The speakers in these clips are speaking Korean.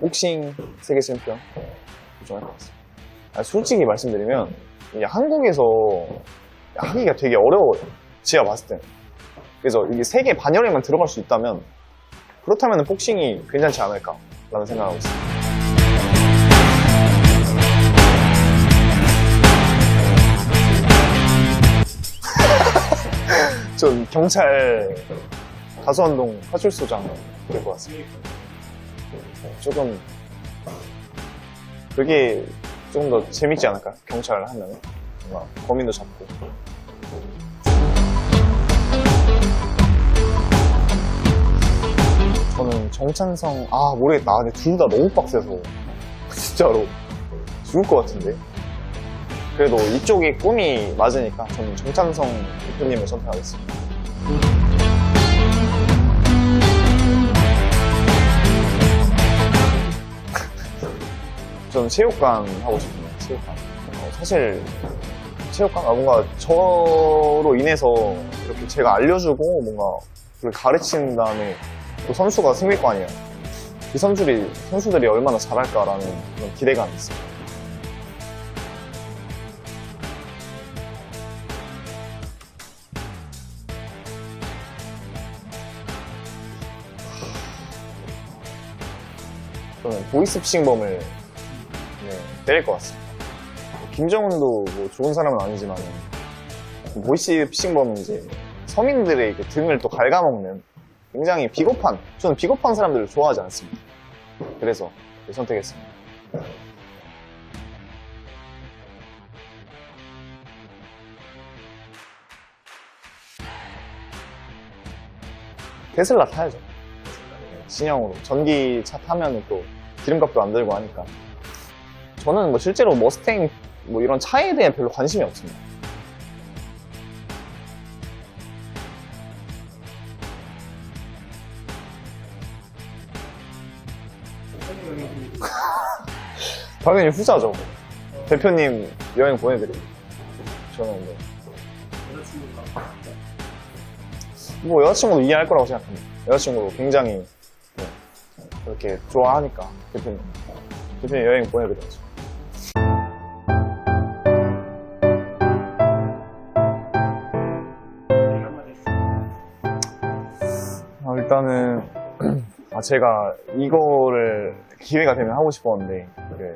복싱 세계 챔피언 도전할 것 같습니다. 아, 솔직히 말씀드리면 이게 한국에서 하기가 되게 어려워요. 제가 봤을 때. 그래서 이게 세계 반열에만 들어갈 수 있다면 그렇다면 복싱이 괜찮지 않을까라는 생각하고 있습니다. 전 경찰 가수활동 파출소장 될 것 같습니다. 조금 그게 조금 더 재밌지 않을까? 경찰 하면. 뭔가 범인도 잡고. 저는 정찬성 아 모르겠다. 아, 근데 둘 다 너무 빡세서. 진짜로. 죽을 것 같은데. 그래도 이쪽이 꿈이 맞으니까 저는 정찬성 대표님을 선택하겠습니다 저는 체육관 하고 싶네요 체육관. 어, 사실 체육관 아 뭔가 저로 인해서 이렇게 제가 알려주고 뭔가 그걸 가르친 다음에 또 선수가 생길 거 아니에요. 이 선수들이 선수들이 얼마나 잘할까라는 그런 기대감이 있어요. 저는 보이스피싱범을 네, 때릴 것 같습니다. 김정은도 뭐 좋은 사람은 아니지만 보이스피싱범은 이제 서민들의 그 등을 또 갉아먹는 굉장히 비겁한 저는 비겁한 사람들을 좋아하지 않습니다. 그래서 네, 선택했습니다. 테슬라 타야죠. 신형으로 전기차 타면 또 기름값도 안 들고 하니까 저는 뭐 실제로 머스탱 뭐 이런 차에 대해 별로 관심이 없습니다. 당연히 후자죠. 대표님 여행 보내드리고 저는 뭐, 뭐 여자친구도 이해할 거라고 생각합니다. 여자친구도 굉장히 네, 그렇게 좋아하니까 대표님 대표님 여행 보내드려야죠. 일단은 아, 제가 이거를 기회가 되면 하고 싶었는데 그,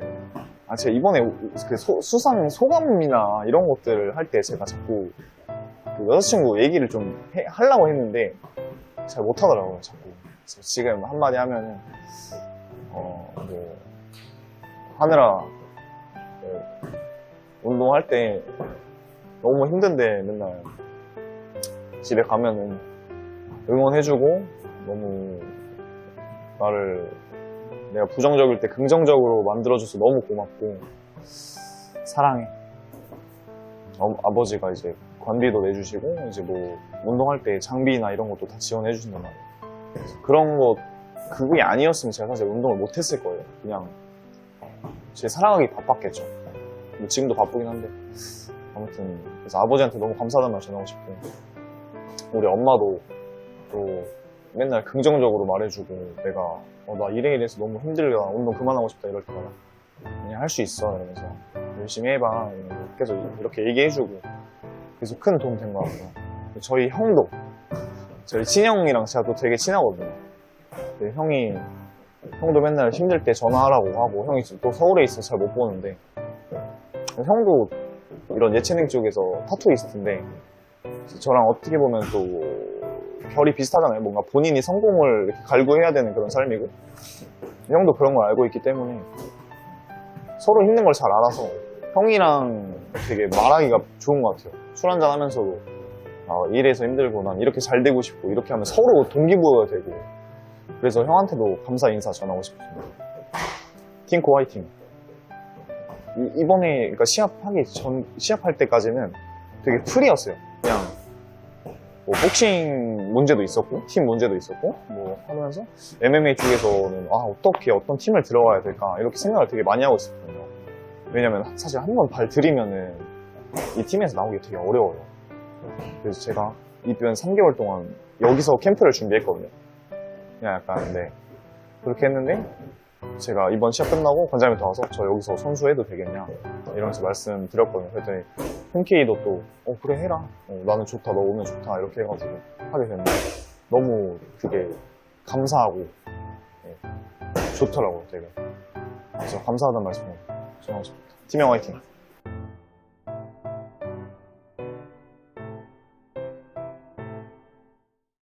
아 제가 이번에 그 소- 수상 소감이나 이런 것들을 할 때 제가 자꾸 그 여자친구 얘기를 좀 해- 하려고 했는데 잘 못하더라고요 자꾸. 지금 한마디 하면은 어뭐 하느라 그 운동할 때 너무 힘든데 맨날 집에 가면은 응원해주고 너무 나를 내가 부정적일 때 긍정적으로 만들어줘서 너무 고맙고 사랑해. 어, 아버지가 이제 관비도 내주시고 이제 뭐 운동할 때 장비나 이런 것도 다 지원해 주신단 말이에요. 그런 거 그게 아니었으면 제가 사실 운동을 못 했을 거예요. 그냥 제 살아가기 바빴겠죠. 뭐 지금도 바쁘긴 한데 아무튼 그래서 아버지한테 너무 감사하다는 말 전하고 싶고 우리 엄마도 또 맨날 긍정적으로 말해주고 내가 어, 나 이래 이래서 너무 힘들다 운동 그만하고 싶다 이럴 때마다 그냥 할 수 있어. 이러면서 열심히 해봐. 이러면서 계속 이렇게 얘기해주고. 그래서 큰 도움 된 것 같고요 저희 형도 저희 친형이랑 제가 또 되게 친하거든요. 형이 형도 맨날 힘들 때 전화하라고 하고 형이 또 서울에 있어서 잘 못 보는데 형도 이런 예체능 쪽에서 타투이스트인데 저랑 어떻게 보면 또 결이 비슷하잖아요. 뭔가 본인이 성공을 갈구해야 되는 그런 삶이고 형도 그런 걸 알고 있기 때문에 서로 힘든 걸 잘 알아서 형이랑 되게 말하기가 좋은 것 같아요. 술 한잔 하면서도 아, 일해서 힘들고 난 이렇게 잘 되고 싶고 이렇게 하면 서로 동기부여가 되고 그래서 형한테도 감사 인사 전하고 싶습니다. 팅코 화이팅. 이, 번에 그러니까 시합하기 전 시합할 때까지는 되게 풀이었어요. 그냥 뭐 복싱 문제도 있었고 팀 문제도 있었고 뭐 하면서 MMA 쪽에서는 아 어떻게 어떤 팀을 들어가야 될까 이렇게 생각을 되게 많이 하고 있었거든요. 왜냐면 사실 한 번 발 들이면은 이 팀에서 나오기 되게 어려워요. 그래서 제가 이변 3개월 동안 여기서 캠프를 준비했거든요. 그냥 약간 네 그렇게 했는데 제가 이번 시합 끝나고 관장님한테 와서 저 여기서 선수해도 되겠냐 이러면서 말씀드렸거든요. 그랬더니 흔쾌히도 또, 어, 그래, 해라. 어, 나는 좋다, 너 오면 좋다. 이렇게 해가지고 하게 됐는데 너무 그게 감사하고 예, 좋더라고요, 되게. 그래서 감사하다는 말씀 전하고 싶습니다. 팀형 화이팅!